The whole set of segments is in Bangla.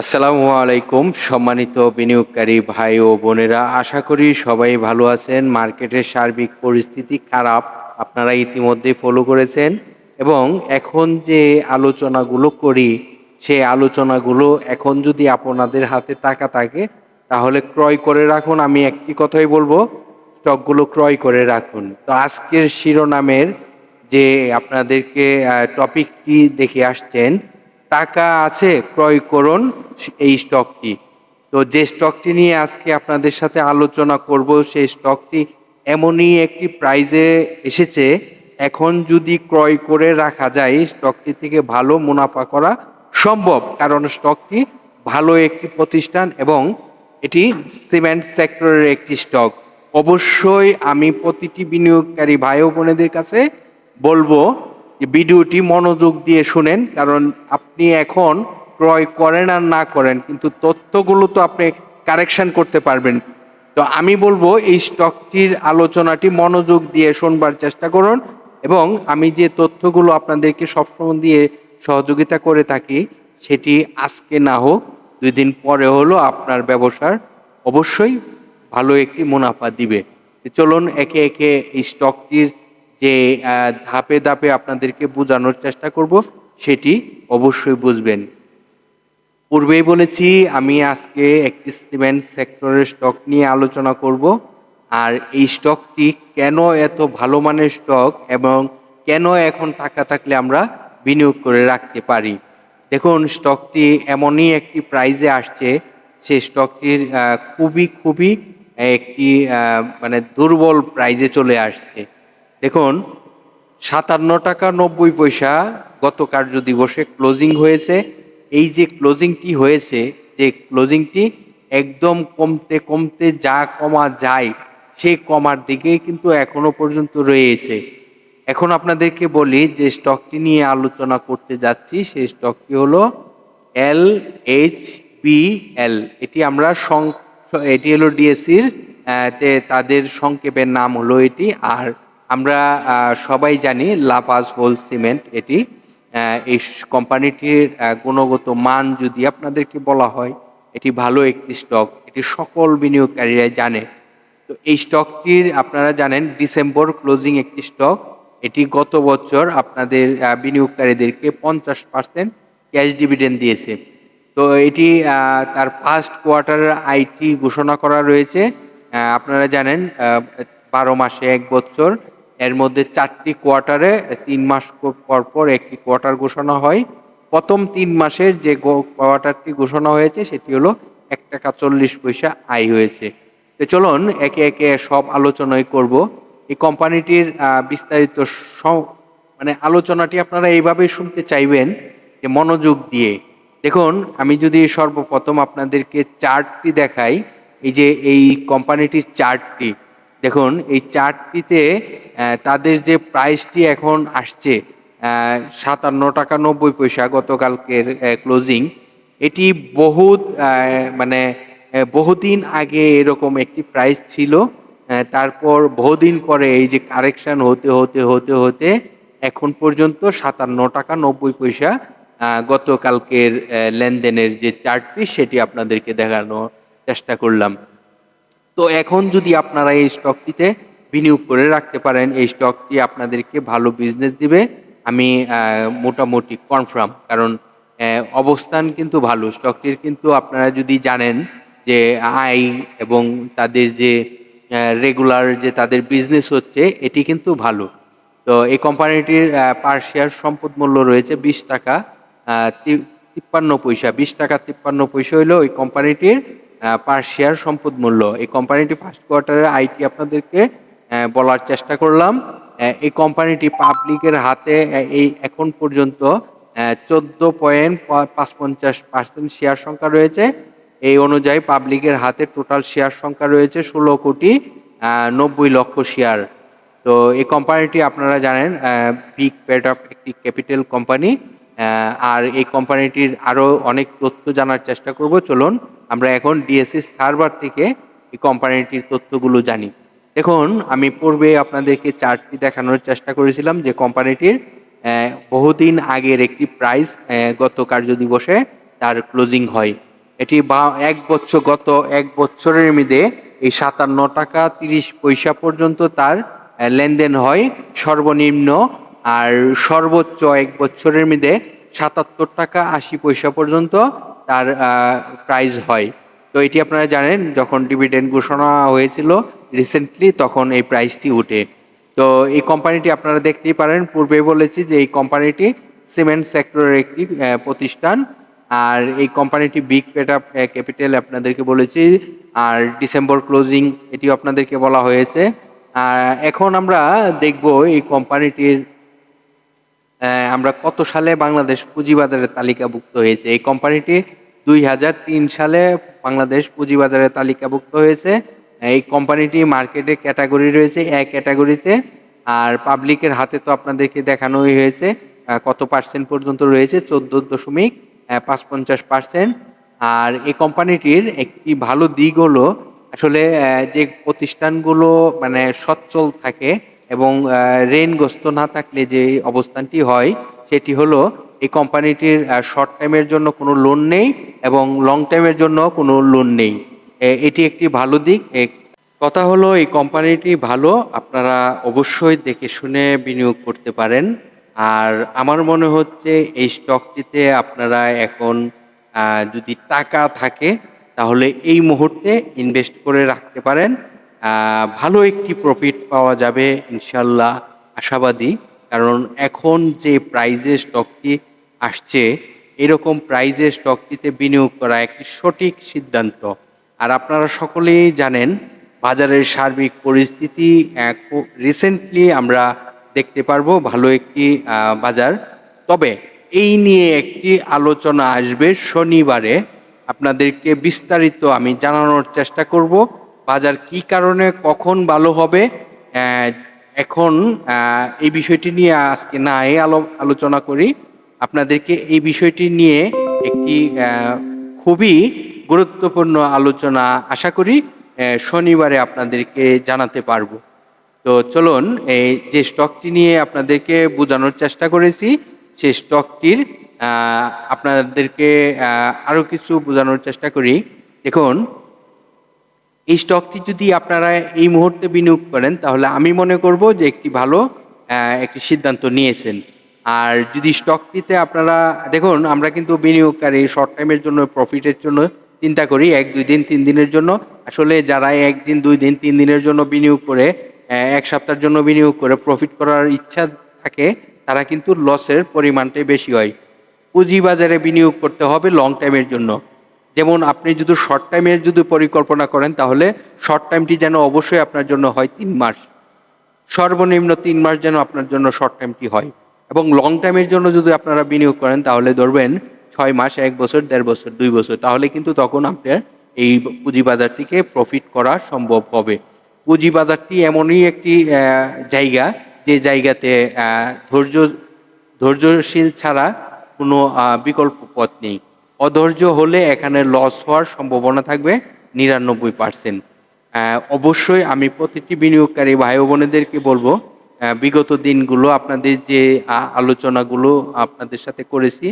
আসসালামু আলাইকুম, সম্মানিত বিনিয়োগকারী ভাই ও বোনেরা, আশা করি সবাই ভালো আছেন। মার্কেটের সার্বিক পরিস্থিতি খারাপ, আপনারা ইতিমধ্যে ফলো করেছেন। এবং এখন যে আলোচনাগুলো করি, সেই আলোচনাগুলো এখন যদি আপনাদের হাতে টাকা থাকে, তাহলে ক্রয় করে রাখুন। আমি একটি কথাই বলব, স্টকগুলো ক্রয় করে রাখুন। তো আজকের শিরোনামের যে আপনাদেরকে টপিকটি দেখে আসছেন টাকা আছে, ক্রয় করুন এই স্টকটি তো যে স্টকটি নিয়ে আজকে আপনাদের সাথে আলোচনা করব, সেই স্টকটি এমনই একটি প্রাইজে এসেছে। এখন যদি ক্রয় করে রাখা যায় স্টকটি থেকে ভালো মুনাফা করা সম্ভব, কারণ স্টকটি ভালো একটি প্রতিষ্ঠান এবং এটি সিমেন্ট সেক্টরের একটি স্টক অবশ্যই আমি প্রতিটি বিনিয়োগকারী ভাই বোনেদের কাছে বলব ভিডিওটি মনোযোগ দিয়ে শুনেন, কারণ আপনি এখন ক্রয় করেন আর না করেন, কিন্তু তথ্যগুলো তো আপনি কারেকশন করতে পারবেন। তো আমি বলব, এই স্টকটির আলোচনাটি মনোযোগ দিয়ে শুনবার চেষ্টা করুন এবং আমি যে তথ্যগুলো আপনাদেরকে সবসময় দিয়ে সহযোগিতা করে থাকি, সেটি আজকে না হোক, দুই দিন পরে হলো আপনার ব্যবসার অবশ্যই ভালো একটি মুনাফা দিবে। চলুন, একে একে এই স্টকটির যে ধাপে ধাপে আপনাদেরকে বোঝানোর চেষ্টা করব, সেটি অবশ্যই বুঝবেন। পূর্বেই বলেছি, আমি আজকে একটি সিমেন্ট সেক্টরের স্টক নিয়ে আলোচনা করব, আর এই স্টকটি কেন এত ভালো মানের স্টক এবং কেন এখন টাকা থাকলে আমরা বিনিয়োগ করে রাখতে পারি? দেখুন, স্টকটি এমনই একটি প্রাইজে আসছে, সে স্টকটির খুবই খুবই একটি মানে দুর্বল প্রাইজে চলে আসছে। দেখুন, সাতান্ন টাকা নব্বই পয়সা গত কার্য দিবসে ক্লোজিং হয়েছে। এই যে ক্লোজিংটি হয়েছে, যে ক্লোজিংটি একদম কমতে কমতে যা কমা যায়, সেই কমার দিকে কিন্তু এখনও পর্যন্ত রয়েছে। এখন আপনাদেরকে বলি, যে স্টকটি নিয়ে আলোচনা করতে যাচ্ছি, সেই স্টকটি হলো এল এইচ পি এল এটি আমরা এটি হলো ডিএসসির তাদের সংক্ষেপের নাম হলো এটি, আর আমরা সবাই জানি লাফাজ হোল সিমেন্ট। এটি এই কোম্পানিটির গুণগত মান যদি আপনাদেরকে বলা হয়, এটি ভালো একটি স্টক। এটি সকল বিনিয়োগকারীরা জানে। তো এই স্টকটির আপনারা জানেন, ডিসেম্বর ক্লোজিং একটি স্টক। এটি গত বছর আপনাদের বিনিয়োগকারীদেরকে পঞ্চাশ পার্সেন্ট ক্যাশ ডিভিডেন্ড দিয়েছে। তো এটি তার ফার্স্ট কোয়ার্টারের আইটি ঘোষণা করা রয়েছে। আপনারা জানেন বারো মাসে এক বছর। এর মধ্যে চারটি কোয়ার্টারে তিন মাস পর পর একটি কোয়ার্টার ঘোষণা হয়। প্রথম তিন মাসের যে কোয়ার্টারটি ঘোষণা হয়েছে, সেটি হলো এক টাকা চল্লিশ পয়সা আয় হয়েছে। তো চলুন, একে একে সব আলোচনাই করব। এই কোম্পানিটির বিস্তারিত মানে আলোচনাটি আপনারা এইভাবেই শুনতে চাইবেন যে মনোযোগ দিয়ে। দেখুন, আমি যদি সর্বপ্রথম আপনাদেরকে চার্টটি দেখাই, এই যে এই কোম্পানিটির চার্টটি দেখুন, এই চার্টটিতে তাদের যে প্রাইসটি এখন আসছে সাতান্ন টাকা নব্বই পয়সা গতকালকের ক্লোজিং এটি বহুত মানে বহুদিন আগে এরকম একটি প্রাইস ছিল। তারপর বহুদিন পরে এই যে কারেকশন হতে হতে হতে হতে এখন পর্যন্ত সাতান্ন টাকা নব্বই পয়সা গতকালকের লেনদেনের যে চার্টটি সেটি আপনাদেরকে দেখানোর চেষ্টা করলাম। তো এখন যদি আপনারা এই স্টকটিতে বিনিয়োগ করে রাখতে পারেন, এই স্টকটি আপনাদেরকে ভালো বিজনেস দিবে। আমি মোটামুটি কনফার্ম কারণ অবস্থান কিন্তু ভালো। স্টকটির কিন্তু আপনারা যদি জানেন যে আয় এবং তাদের যে রেগুলার যে তাদের বিজনেস হচ্ছে, এটি কিন্তু ভালো। তো এই কোম্পানিটির পার শেয়ার সম্পদ মূল্য রয়েছে বিশ টাকা তিপ্পান্ন পয়সা, বিশ টাকা তিপ্পান্ন পয়সা হলো ওই কোম্পানিটির পার শেয়ার সম্পদ মূল্য। এই কোম্পানিটি ফার্স্ট কোয়ার্টারের আইটি আপনাদেরকে বলার চেষ্টা করলাম। এই কোম্পানিটি পাবলিকের হাতে এই এখন পর্যন্ত চোদ্দ পয়েন্ট পাঁচ পঞ্চাশ পার্সেন্ট শেয়ার সংখ্যা রয়েছে। এই অনুযায়ী পাবলিকের হাতে টোটাল শেয়ার সংখ্যা রয়েছে ষোলো কোটি নব্বই লক্ষ শেয়ার তো এই কোম্পানিটি আপনারা জানেন বিগ পেড অফ একটি ক্যাপিটাল কোম্পানি আর এই কোম্পানিটির আরও অনেক তথ্য জানার চেষ্টা করব। চলুন, আমরা এখন ডিএসসি সার্ভার থেকে এই কোম্পানিটির তথ্যগুলো জানি। দেখুন, আমি পূর্বে আপনাদেরকে চার্টটি দেখানোর চেষ্টা করেছিলাম যে কোম্পানিটির বহুদিন আগের একটি প্রাইস গত কার্য দিবসে তার ক্লোজিং হয়। এটি বা, এক বছর, গত এক বছরের মধ্যে এই সাতান্ন টাকা তিরিশ পয়সা পর্যন্ত তার লেনদেন হয়। সর্বনিম্ন আর সর্বোচ্চ এক বছরের মধ্যে সাতাত্তর টাকা আশি পয়সা পর্যন্ত তার প্রাইস হয়। তো এটি আপনারা জানেন, যখন ডিভিডেন্ড ঘোষণা হয়েছিল রিসেন্টলি তখন এই প্রাইসটি উঠে। তো এই কোম্পানিটি আপনারা দেখতেই পারেন, পূর্বে বলেছি যে এই কোম্পানিটি সিমেন্ট সেক্টরের একটি প্রতিষ্ঠান। আর এই কোম্পানিটি বিগ পেট ক্যাপিটাল আপনাদেরকে বলেছি। আর ডিসেম্বর ক্লোজিং এটিও আপনাদেরকে বলা হয়েছে। আর এখন আমরা দেখব এই কোম্পানিটির আমরা কত সালে বাংলাদেশ পুঁজিবাজারে তালিকাভুক্ত হয়েছে? এই কোম্পানিটি দুই হাজার তিন সালে বাংলাদেশ পুঁজিবাজারে তালিকাভুক্ত হয়েছে। এই কোম্পানিটি মার্কেটে ক্যাটাগরি রয়েছে এক ক্যাটাগরিতে আর পাবলিকের হাতে তো আপনাদেরকে দেখানোই হয়েছে কত পার্সেন্ট পর্যন্ত রয়েছে? চোদ্দ দশমিক পাঁচ পঞ্চাশ পার্সেন্ট আর এই কোম্পানিটির একটি ভালো দিক হলো, আসলে যে প্রতিষ্ঠানগুলো মানে সচ্ছল থাকে এবং ঋণগ্রস্ত না থাকলে যে অবস্থানটি হয়, সেটি হলো এই কোম্পানিটির শর্ট টাইমের জন্য কোনো লোন নেই এবং লং টাইমের জন্য কোনো লোন নেই। এটি একটি ভালো দিক। কথা হলো এই কোম্পানিটি ভালো, আপনারা অবশ্যই দেখে শুনে বিনিয়োগ করতে পারেন। আর আমার মনে হচ্ছে এই স্টকটিতে আপনারা এখন যদি টাকা থাকে, তাহলে এই মুহূর্তে ইনভেস্ট করে রাখতে পারেন। ভালো একটি প্রফিট পাওয়া যাবে ইনশাল্লাহ আশাবাদী। কারণ এখন যে প্রাইজে স্টকটি আসছে, এরকম প্রাইজে স্টকটিতে বিনিয়োগ করা একটি সঠিক সিদ্ধান্ত। আর আপনারা সকলেই জানেন, বাজারের সার্বিক পরিস্থিতি রিসেন্টলি আমরা দেখতে পারব ভালো একটি বাজার। তবে এই নিয়ে একটি আলোচনা আসবে শনিবারে। আপনাদেরকে বিস্তারিত আমি জানানোর চেষ্টা করব। বাজার কি কারণে, কখন ভালো হবে? এখন এই বিষয়টি নিয়ে আজকে না এ আলো, আলোচনা করি। আপনাদেরকে এই বিষয়টি নিয়ে একটি খুবই গুরুত্বপূর্ণ আলোচনা আশা করি শনিবারে আপনাদেরকে জানাতে পারব। তো চলুন এই যে স্টকটি নিয়ে আপনাদেরকে বোঝানোর চেষ্টা করেছি সেই স্টকটির আপনাদেরকে আরও কিছু বোঝানোর চেষ্টা করি। দেখুন এই স্টকটি যদি আপনারা এই মুহূর্তে বিনিয়োগ করেন, তাহলে আমি মনে করব যে একটি ভালো একটি সিদ্ধান্ত নিয়েছেন। আর যদি স্টকটিতে আপনারা, দেখুন, আমরা কিন্তু বিনিয়োগকারী শর্ট টাইমের জন্য প্রফিটের জন্য চিন্তা করি, এক, দুই দিন, তিন দিনের জন্য। আসলে যারা একদিন দুই দিন, তিন দিনের জন্য বিনিয়োগ করে এক সপ্তাহের জন্য বিনিয়োগ করে প্রফিট করার ইচ্ছা থাকে, তারা কিন্তু লসের পরিমাণটাই বেশি হয়। পুঁজিবাজারে বিনিয়োগ করতে হবে লং টাইমের জন্য। যেমন আপনি যদি শর্ট টাইমের যদি পরিকল্পনা করেন, তাহলে শর্ট টাইমটি যেন অবশ্যই আপনার জন্য হয় তিন মাস। সর্বনিম্ন তিন মাস যেন আপনার জন্য শর্ট টাইমটি হয়। এবং লং টাইমের জন্য যদি আপনারা বিনিয়োগ করেন, তাহলে ধরবেন ছয় মাস, এক বছর, দেড় বছর, দুই বছর। তাহলে কিন্তু তখন আপনার এই পুঁজিবাজার থেকে প্রফিট করা সম্ভব হবে। পুঁজিবাজারটি এমনই একটি জায়গা, যে জায়গাতে ধৈর্য, ধৈর্যশীল ছাড়া কোনো বিকল্প পথ নেই। অধৈর্য হলে এখানে লস হওয়ার সম্ভাবনা থাকবে নিরানব্বই পার্সেন্ট অবশ্যই আমি প্রতিটি বিনিয়োগকারী ভাই বোনেদেরকে বলব বিগত দিনগুলো আপনাদের যে আলোচনাগুলো আপনাদের সাথে করেছি,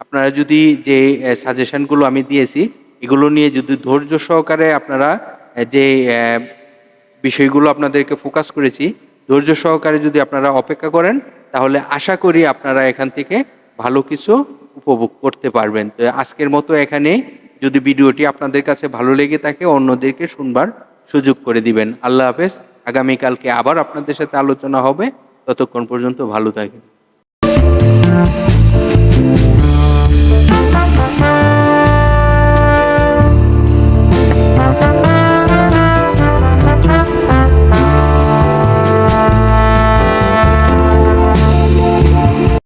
আপনারা যদি যে সাজেশনগুলো আমি দিয়েছি, এগুলো নিয়ে যদি ধৈর্য সহকারে আপনারা যে বিষয়গুলো আপনাদেরকে ফোকাস করেছি, ধৈর্য সহকারে যদি আপনারা অপেক্ষা করেন, তাহলে আশা করি আপনারা এখান থেকে ভালো কিছু উপভোগ করতে পারবেন। তো আজকের মতো এখানে। যদি ভিডিওটি আপনাদের কাছে ভালো লেগে থাকে, অন্যদেরকে শুনবার সুযোগ করে দিবেন। আল্লাহ হাফেজ। আগামীকালকে আবার আপনাদের সাথে আলোচনা হবে। ততক্ষণ পর্যন্ত ভালো থাকেন